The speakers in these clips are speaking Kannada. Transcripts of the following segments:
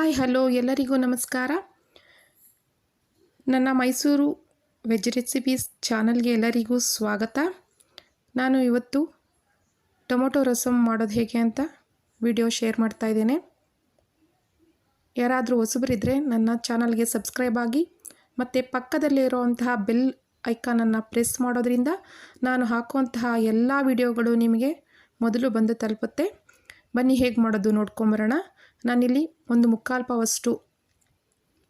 ಹಾಯ್, ಹಲೋ, ಎಲ್ಲರಿಗೂ ನಮಸ್ಕಾರ. ನನ್ನ ಮೈಸೂರು ವೆಜ್ ರೆಸಿಪೀಸ್ ಚಾನಲ್ಗೆ ಎಲ್ಲರಿಗೂ ಸ್ವಾಗತ. ನಾನು ಇವತ್ತು ಟೊಮೊಟೊ ರಸಮ್ ಮಾಡೋದು ಹೇಗೆ ಅಂತ ವಿಡಿಯೋ ಶೇರ್ ಮಾಡ್ತಾ ಇದ್ದೇನೆ. ಯಾರಾದರೂ ಹೊಸಬರಿದ್ದರೆ ನನ್ನ ಚಾನಲ್ಗೆ ಸಬ್ಸ್ಕ್ರೈಬ್ ಆಗಿ, ಮತ್ತು ಪಕ್ಕದಲ್ಲೇ ಇರುವಂತಹ ಬೆಲ್ ಐಕಾನನ್ನು ಪ್ರೆಸ್ ಮಾಡೋದ್ರಿಂದ ನಾನು ಹಾಕುವಂತಹ ಎಲ್ಲ ವಿಡಿಯೋಗಳು ನಿಮಗೆ ಮೊದಲು ಬಂದು ತಲುಪುತ್ತೆ. ಬನ್ನಿ ಹೇಗೆ ಮಾಡೋದು ನೋಡ್ಕೊಂಬರೋಣ. ನಾನಿಲ್ಲಿ ಒಂದು ಮುಕ್ಕಾಲು ಪಾವಷ್ಟು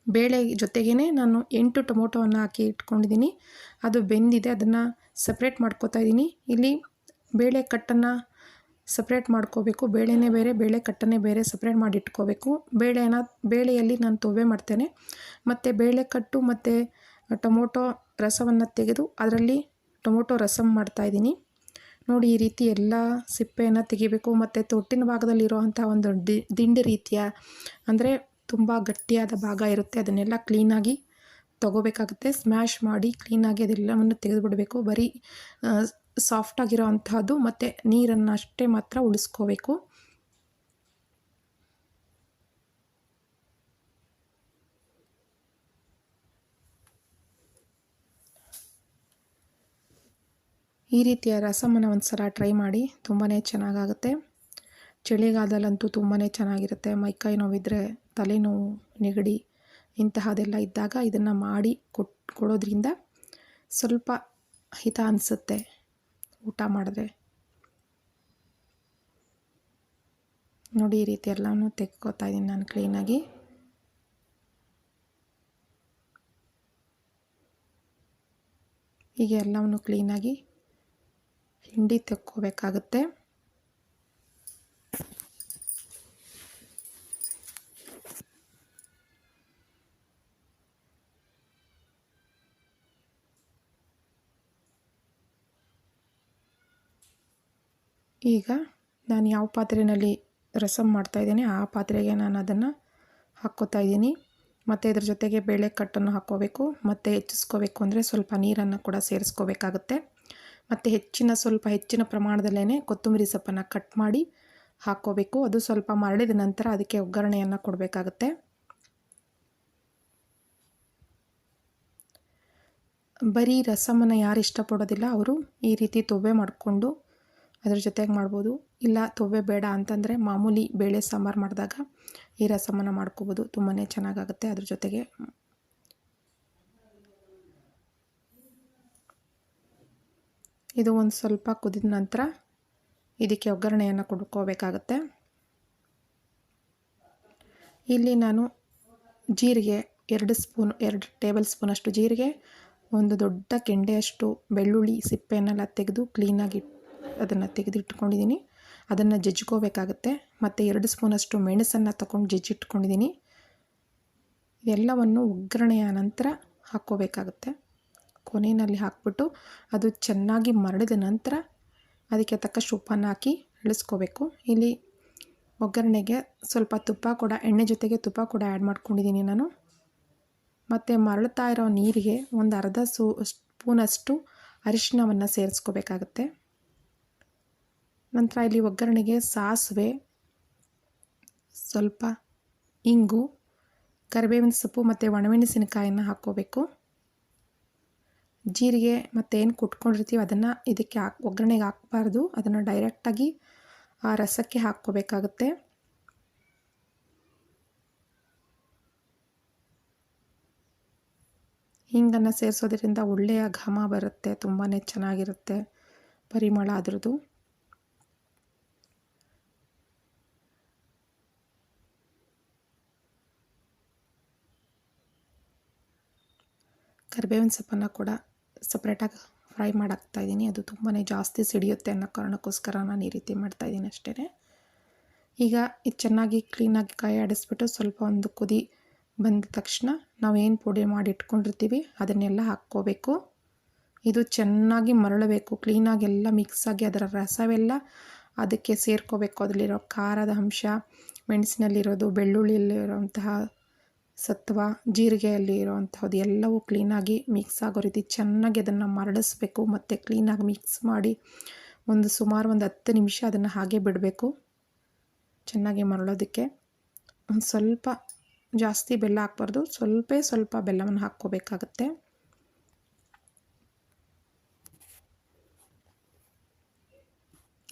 ಬೇಳೆ ಜೊತೆಗೇ ನಾನು ಎಂಟು ಟೊಮೊಟೊವನ್ನು ಹಾಕಿ ಇಟ್ಕೊಂಡಿದ್ದೀನಿ. ಅದು ಬೆಂದಿದೆ, ಅದನ್ನು ಸಪ್ರೇಟ್ ಮಾಡ್ಕೋತಾ ಇದ್ದೀನಿ. ಇಲ್ಲಿ ಬೇಳೆ ಕಟ್ಟನ್ನು ಸಪ್ರೇಟ್ ಮಾಡ್ಕೋಬೇಕು. ಬೇಳೆನೇ ಬೇರೆ, ಬೇಳೆ ಕಟ್ಟನ್ನೇ ಬೇರೆ ಸಪ್ರೇಟ್ ಮಾಡಿ ಇಟ್ಕೋಬೇಕು. ಬೇಳೆನ, ಬೇಳೆಯಲ್ಲಿ ನಾನು ತೊವೆ ಮಾಡ್ತೇನೆ. ಮತ್ತು ಬೇಳೆ ಕಟ್ಟು ಮತ್ತು ಟೊಮೊಟೊ ರಸವನ್ನು ತೆಗೆದು ಅದರಲ್ಲಿ ಟೊಮೊಟೊ ರಸಮ್ ಮಾಡ್ತಾಯಿದ್ದೀನಿ ನೋಡಿ ಈ ರೀತಿ ಎಲ್ಲ ಸಿಪ್ಪೆಯನ್ನು ತೆಗಿಬೇಕು ಮತ್ತು ತೊಟ್ಟಿನ ಭಾಗದಲ್ಲಿರುವಂಥ ಒಂದು ದಿ ದಿಂಡು ರೀತಿಯ, ಅಂದರೆ ತುಂಬ ಗಟ್ಟಿಯಾದ ಭಾಗ ಇರುತ್ತೆ. ಅದನ್ನೆಲ್ಲ ಕ್ಲೀನಾಗಿ ತೊಗೋಬೇಕಾಗುತ್ತೆ. ಸ್ಮ್ಯಾಶ್ ಮಾಡಿ ಕ್ಲೀನಾಗಿ ಅದೆಲ್ಲವನ್ನು ತೆಗೆದುಬಿಡಬೇಕು. ಬರೀ ಸಾಫ್ಟಾಗಿರೋ ಅಂಥದ್ದು ಮತ್ತು ನೀರನ್ನು ಅಷ್ಟೇ ಮಾತ್ರ ಉಳಿಸ್ಕೋಬೇಕು. ಈ ರೀತಿಯ ರಸಮನ್ನು ಒಂದು ಸಲ ಟ್ರೈ ಮಾಡಿ ತುಂಬಾ ಚೆನ್ನಾಗಾಗುತ್ತೆ. ಚಳಿಗಾಲದಲ್ಲಂತೂ ತುಂಬಾ ಚೆನ್ನಾಗಿರುತ್ತೆ. ಮೈಕೈ ನೋವಿದ್ದರೆ ತಲೆನೋವು, ನೆಗಡಿ ಇಂತಹದೆಲ್ಲ ಇದ್ದಾಗ ಇದನ್ನು ಮಾಡಿ ಕೊಟ್, ಕೊಡೋದ್ರಿಂದ ಸ್ವಲ್ಪ ಹಿತ ಅನಿಸುತ್ತೆ ಊಟ ಮಾಡಿದ್ರೆ. ನೋಡಿ ಈ ರೀತಿ ಎಲ್ಲನೂ ತೆಕ್ಕೋತಾ ಇದ್ದೀನಿ ನಾನು ಕ್ಲೀನಾಗಿ. ಹೀಗೆ ಎಲ್ಲವನ್ನು ಕ್ಲೀನಾಗಿ ಹಿಂಡಿ ತಕ್ಕೋಬೇಕಾಗುತ್ತೆ. ಈಗ ನಾನು ಯಾವ ಪಾತ್ರೆಯಲ್ಲಿ ರಸಮ್ ಮಾಡ್ತಾಯಿದ್ದೀನಿ ಆ ಪಾತ್ರೆಗೆ ನಾನು ಅದನ್ನು ಹಾಕ್ಕೋತಾ ಇದ್ದೀನಿ. ಮತ್ತು ಇದ್ರ ಜೊತೆಗೆ ಬೇಳೆ ಕಟ್ಟನ್ನು ಹಾಕ್ಕೋಬೇಕು, ಮತ್ತು ಹೆಚ್ಚಿಸ್ಕೋಬೇಕು ಅಂದರೆ ಸ್ವಲ್ಪ ನೀರನ್ನು ಕೂಡ ಸೇರಿಸ್ಕೋಬೇಕಾಗುತ್ತೆ. ಮತ್ತು ಹೆಚ್ಚಿನ ಸ್ವಲ್ಪ ಹೆಚ್ಚಿನ ಪ್ರಮಾಣದಲ್ಲೇ ಕೊತ್ತಂಬರಿ ಸೊಪ್ಪನ್ನು ಕಟ್ ಮಾಡಿ ಹಾಕ್ಕೋಬೇಕು ಅದು ಸ್ವಲ್ಪ ಮರಳಿದ ನಂತರ ಅದಕ್ಕೆ ಒಗ್ಗರಣೆಯನ್ನು ಕೊಡಬೇಕಾಗುತ್ತೆ. ಬರೀ ರಸಮನ್ನು ಯಾರು ಇಷ್ಟಪಡೋದಿಲ್ಲ, ಅವರು ಈ ರೀತಿ ತೊವ್ವೆ ಮಾಡಿಕೊಂಡು ಅದ್ರ ಜೊತೆಗೆ ಮಾಡ್ಬೋದು. ಇಲ್ಲ ತೊವ್ವೆ ಬೇಡ ಅಂತಂದರೆ ಮಾಮೂಲಿ ಬೇಳೆ ಸಾಂಬಾರು ಮಾಡಿದಾಗ ಈ ರಸಮನ್ನು ಮಾಡ್ಕೋಬೋದು. ತುಂಬಾ ಚೆನ್ನಾಗಾಗುತ್ತೆ ಅದ್ರ ಜೊತೆಗೆ. ಇದು ಒಂದು ಸ್ವಲ್ಪ ಕುದಿದ ನಂತರ ಇದಕ್ಕೆ ಒಗ್ಗರಣೆಯನ್ನು ಕೊಡ್ಕೋಬೇಕಾಗತ್ತೆ. ಇಲ್ಲಿ ನಾನು ಜೀರಿಗೆ ಎರಡು ಸ್ಪೂನ್, ಎರಡು ಟೇಬಲ್ ಸ್ಪೂನಷ್ಟು ಜೀರಿಗೆ, ಒಂದು ದೊಡ್ಡ ಕೆಂಡೆಯಷ್ಟು ಬೆಳ್ಳುಳ್ಳಿ ಸಿಪ್ಪೆಯನ್ನೆಲ್ಲ ತೆಗೆದು ಕ್ಲೀನಾಗಿ ಅದನ್ನು ತೆಗೆದಿಟ್ಕೊಂಡಿದ್ದೀನಿ. ಅದನ್ನು ಜಜ್ಕೋಬೇಕಾಗತ್ತೆ ಮತ್ತು ಎರಡು ಸ್ಪೂನಷ್ಟು ಮೆಣಸನ್ನು ತಗೊಂಡು ಜಜ್ಜಿಟ್ಕೊಂಡಿದ್ದೀನಿ. ಎಲ್ಲವನ್ನು ಒಗ್ಗರಣೆಯ ನಂತರ ಹಾಕ್ಕೋಬೇಕಾಗುತ್ತೆ. ಕೊನೆಯಲ್ಲಿ ಹಾಕ್ಬಿಟ್ಟು ಅದು ಚೆನ್ನಾಗಿ ಮರಳಿದ ನಂತರ ಅದಕ್ಕೆ ತಕ್ಕಷ್ಟು ಉಪ್ಪನ್ನು ಹಾಕಿ ಇಳಿಸ್ಕೋಬೇಕು ಇಲ್ಲಿ ಒಗ್ಗರಣೆಗೆ ಸ್ವಲ್ಪ ತುಪ್ಪ ಕೂಡ, ಎಣ್ಣೆ ಜೊತೆಗೆ ತುಪ್ಪ ಕೂಡ ಆ್ಯಡ್ ಮಾಡ್ಕೊಂಡಿದ್ದೀನಿ ನಾನು. ಮತ್ತು ಮರಳುತ್ತಾ ಇರೋ ನೀರಿಗೆ ಒಂದು ಅರ್ಧ ಸೂ, ಸ್ಪೂನಷ್ಟು ಅರಿಶಿಣವನ್ನು ಸೇರಿಸ್ಕೋಬೇಕಾಗತ್ತೆ. ನಂತರ ಇಲ್ಲಿ ಒಗ್ಗರಣೆಗೆ ಸಾಸಿವೆ, ಸ್ವಲ್ಪ ಇಂಗು, ಕರಿಬೇವಿನ ಸೊಪ್ಪು ಮತ್ತು ಒಣಮೆಣಸಿನಕಾಯನ್ನು ಹಾಕ್ಕೋಬೇಕು. ಜೀರಿಗೆ ಏನು ಕುಟ್ಕೊಂಡಿರ್ತೀವಿ ಅದನ್ನು ಇದಕ್ಕೆ ಹಾಕ್, ಒಗ್ಗರಣೆಗೆ ಹಾಕ್ಬಾರ್ದು. ಅದನ್ನು ಡೈರೆಕ್ಟಾಗಿ ಆ ರಸಕ್ಕೆ ಹಾಕ್ಕೋಬೇಕಾಗುತ್ತೆ. ಹಿಂಗನ್ನು ಸೇರಿಸೋದ್ರಿಂದ ಒಳ್ಳೆಯ ಘಮ ಬರುತ್ತೆ ತುಂಬಾ ಚೆನ್ನಾಗಿರುತ್ತೆ ಪರಿಮಳ ಅದರದು ಕರಿಬೇವಿನ ಸೊಪ್ಪನ್ನು ಕೂಡ ಸಪ್ರೇಟಾಗಿ ಫ್ರೈ ಮಾಡಾಕ್ತಾಯಿದ್ದೀನಿ ಅದು ತುಂಬಾ ಜಾಸ್ತಿ ಸಿಡಿಯುತ್ತೆ ಅನ್ನೋ ಕಾರಣಕ್ಕೋಸ್ಕರ ನಾನು ಈ ರೀತಿ ಮಾಡ್ತಾಯಿದ್ದೀನಿ ಅಷ್ಟೇ. ಈಗ ಇದು ಚೆನ್ನಾಗಿ ಕ್ಲೀನಾಗಿ ಕಾಯಿ ಆಡಿಸ್ಬಿಟ್ಟು ಸ್ವಲ್ಪ ಒಂದು ಕುದಿ ಬಂದ ತಕ್ಷಣ ನಾವೇನು ಪುಡಿ ಮಾಡಿ ಇಟ್ಕೊಂಡಿರ್ತೀವಿ, ಅದನ್ನೆಲ್ಲ ಹಾಕ್ಕೋಬೇಕು. ಇದು ಚೆನ್ನಾಗಿ ಮರಳಬೇಕು. ಕ್ಲೀನಾಗಿ ಎಲ್ಲ ಮಿಕ್ಸಾಗಿ ಅದರ ರಸವೆಲ್ಲ ಅದಕ್ಕೆ ಸೇರ್ಕೋಬೇಕು. ಅದರಲ್ಲಿರೋ ಖಾರದ ಅಂಶ, ಮೆಣಸಿನಲ್ಲಿರೋದು, ಬೆಳ್ಳುಳ್ಳಿಯಲ್ಲಿರುವಂತಹ ಸತ್ವ, ಜೀರಿಗೆಯಲ್ಲಿ ಇರೋವಂಥದ್ದು ಎಲ್ಲವೂ ಕ್ಲೀನಾಗಿ ಮಿಕ್ಸ್ ಆಗೋ ರೀತಿ ಚೆನ್ನಾಗಿ ಅದನ್ನು ಮರಳಿಸ್ಬೇಕು. ಮತ್ತು ಕ್ಲೀನಾಗಿ ಮಿಕ್ಸ್ ಮಾಡಿ ಒಂದು ಸುಮಾರು ಒಂದು ಹತ್ತು ನಿಮಿಷ ಅದನ್ನು ಹಾಗೆ ಬಿಡಬೇಕು. ಚೆನ್ನಾಗಿ ಮರಳೋದಕ್ಕೆ. ಒಂದು ಸ್ವಲ್ಪ ಜಾಸ್ತಿ ಬೆಲ್ಲ ಹಾಕ್ಬಾರ್ದು. ಸ್ವಲ್ಪ ಸ್ವಲ್ಪ ಬೆಲ್ಲವನ್ನು ಹಾಕ್ಕೋಬೇಕಾಗತ್ತೆ.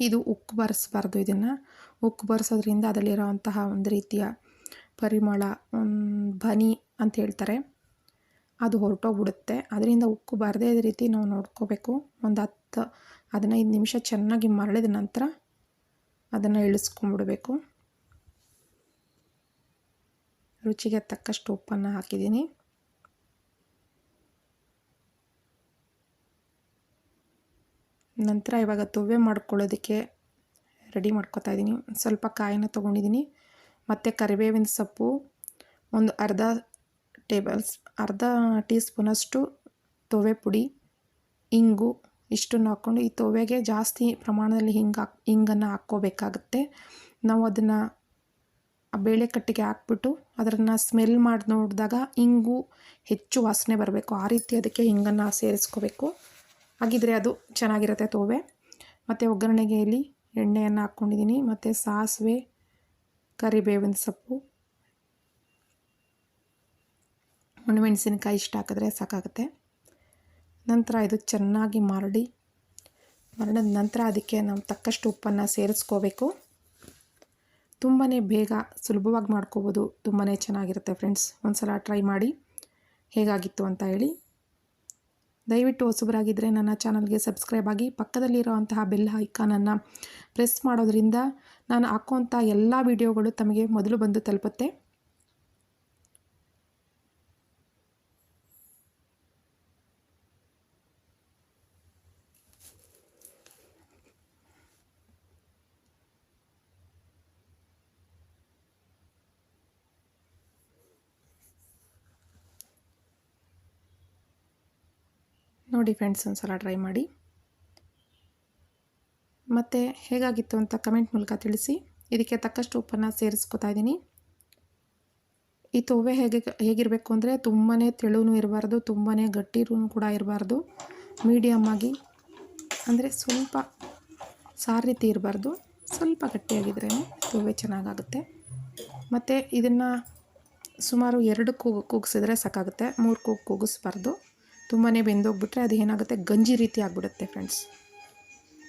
ಇದು ಉಕ್ಕು ಬರೆಸ್ಬಾರ್ದು ಇದನ್ನು. ಉಕ್ಕು ಬರೆಸೋದ್ರಿಂದ ಅದರಲ್ಲಿರೋವಂತಹ ಒಂದು ರೀತಿಯ ಪರಿಮಳ ಬನಿ ಅಂತ ಹೇಳ್ತಾರೆ. ಅದು ಹೊರಟೋಗ್ಬಿಡುತ್ತೆ. ಅದರಿಂದ ಉಕ್ಕು ಬರದೇ ಇದ್ದ ರೀತಿ ನಾವು ನೋಡ್ಕೋಬೇಕು. ಒಂದು ಹತ್ತು, ಹದಿನೈದು ನಿಮಿಷ ಚೆನ್ನಾಗಿ ಮರಳಿದ ನಂತರ ಅದನ್ನು ಇಳಿಸ್ಕೊಂಬಿಡಬೇಕು ರುಚಿಗೆ ತಕ್ಕಷ್ಟು ಉಪ್ಪನ್ನು ಹಾಕಿದ್ದೀನಿ. ನಂತರ ಇವಾಗ ತೊವೆ ಮಾಡ್ಕೊಳ್ಳೋದಕ್ಕೆ ರೆಡಿ ಮಾಡ್ಕೊತಾ ಇದ್ದೀನಿ. ಸ್ವಲ್ಪ ಕಾಯಿನ ತೊಗೊಂಡಿದ್ದೀನಿ. ಮತ್ತು ಕರಿಬೇವಿನ ಸೊಪ್ಪು, ಒಂದು ಅರ್ಧ ಟೇಬಲ್ಸ್ ಅರ್ಧ ಟೀ ಸ್ಪೂನಷ್ಟು ತೊವೆ ಪುಡಿ, ಇಂಗು ಇಷ್ಟನ್ನು ಹಾಕ್ಕೊಂಡು ಈ ತೊವೆಗೆ ಜಾಸ್ತಿ ಪ್ರಮಾಣದಲ್ಲಿ ಹಿಂಗೆ ಹಾಕ್ ಹಿಂಗನ್ನು ಹಾಕ್ಕೋಬೇಕಾಗತ್ತೆ. ನಾವು ಅದನ್ನು ಬೇಳೆ ಕಟ್ಟಿಗೆ ಹಾಕ್ಬಿಟ್ಟು ಅದನ್ನು ಸ್ಮೆಲ್ ಮಾಡಿ ನೋಡಿದಾಗ ಇಂಗು ಹೆಚ್ಚು ವಾಸನೆ ಬರಬೇಕು. ಆ ರೀತಿ ಅದಕ್ಕೆ ಹಿಂಗನ್ನು ಸೇರಿಸ್ಕೋಬೇಕು. ಹಾಗಿದ್ರೆ ಅದು ಚೆನ್ನಾಗಿರುತ್ತೆ ತೋವೆ. ಮತ್ತು ಒಗ್ಗರಣೆಗೆ ಇಲ್ಲಿ ಎಣ್ಣೆಯನ್ನು ಹಾಕ್ಕೊಂಡಿದ್ದೀನಿ ಮತ್ತು ಸಾಸಿವೆ ಕರಿಬೇವಿನ ಸೊಪ್ಪು. ಒಣಮೆಣಸಿನಕಾಯಿ ಇಷ್ಟ ಹಾಕಿದ್ರೆ ಸಾಕಾಗುತ್ತೆ. ನಂತರ ಇದು ಚೆನ್ನಾಗಿ ಮರಡಿ, ಮರಡಿದ ನಂತರ ಅದಕ್ಕೆ ನಾವು ತಕ್ಕಷ್ಟು ಉಪ್ಪನ್ನು ಸೇರಿಸ್ಕೋಬೇಕು. ತುಂಬಾ ಬೇಗ ಸುಲಭವಾಗಿ ಮಾಡ್ಕೋಬೋದು. ತುಂಬಾ ಚೆನ್ನಾಗಿರುತ್ತೆ ಫ್ರೆಂಡ್ಸ್. ಒಂದು ಸಲ ಟ್ರೈ ಮಾಡಿ ಹೇಗಾಗಿತ್ತು ಅಂತ ಹೇಳಿ. ದಯವಿಟ್ಟು ಹೊಸಬರಾಗಿದ್ದರೆ ನನ್ನ ಚಾನಲ್ಗೆ ಸಬ್ಸ್ಕ್ರೈಬ್ ಆಗಿ ಪಕ್ಕದಲ್ಲಿರುವಂತಹ ಬೆಲ್ ಐಕಾನನ್ನು ಪ್ರೆಸ್ ಮಾಡೋದ್ರಿಂದ ನಾನು ಹಾಕುವಂಥ ಎಲ್ಲ ವಿಡಿಯೋಗಳು ತಮಗೆ ಮೊದಲು ಬಂದು ತಲುಪುತ್ತೆ. ನೋಡಿ ಫ್ರೆಂಡ್ಸ್ ಒಂದು ಸಲ ಟ್ರೈ ಮಾಡಿ. ಮತ್ತು ಹೇಗಾಗಿತ್ತು ಅಂತ ಕಮೆಂಟ್ ಮೂಲಕ ತಿಳಿಸಿ. ಇದಕ್ಕೆ ತಕ್ಕಷ್ಟು ಉಪ್ಪನ್ನು ಸೇರಿಸ್ಕೊತಾ ಇದ್ದೀನಿ. ಈ ತೊವೆ ಹೇಗೆ, ಹೇಗಿರಬೇಕು ಅಂದರೆ ತುಂಬಾ ತೆಳುನೂ ಇರಬಾರ್ದು ತುಂಬಾ ಗಟ್ಟಿರೂ ಕೂಡ ಇರಬಾರ್ದು. ಮೀಡಿಯಮ್ಮಾಗಿ ಅಂದರೆ ಸ್ವಲ್ಪ ಸಾರು ರೀತಿ ಇರಬಾರ್ದು. ಸ್ವಲ್ಪ ಗಟ್ಟಿಯಾಗಿದ್ರೇ ತೊವೆ ಚೆನ್ನಾಗಾಗುತ್ತೆ. ಮತ್ತು ಇದನ್ನು ಸುಮಾರು ಎರಡು ಕೂಗು ಕೂಗಿಸಿದ್ರೆ ಸಾಕಾಗುತ್ತೆ. ಮೂರು ಕೂಗು ಕೂಗಿಸ್ಬಾರ್ದು. ತುಂಬಾ ಬೆಂದೋಗ್ಬಿಟ್ರೆ ಅದು ಏನಾಗುತ್ತೆ ಗಂಜಿ ರೀತಿ ಆಗಿಬಿಡುತ್ತೆ ಫ್ರೆಂಡ್ಸ್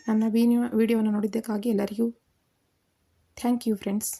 ನನ್ನ ವೀಡಿಯೋ ವೀಡಿಯೋನ ನೋಡಿದ್ದಕ್ಕಾಗಿ ಎಲ್ಲರಿಗೂ ಥ್ಯಾಂಕ್ ಯು ಫ್ರೆಂಡ್ಸ್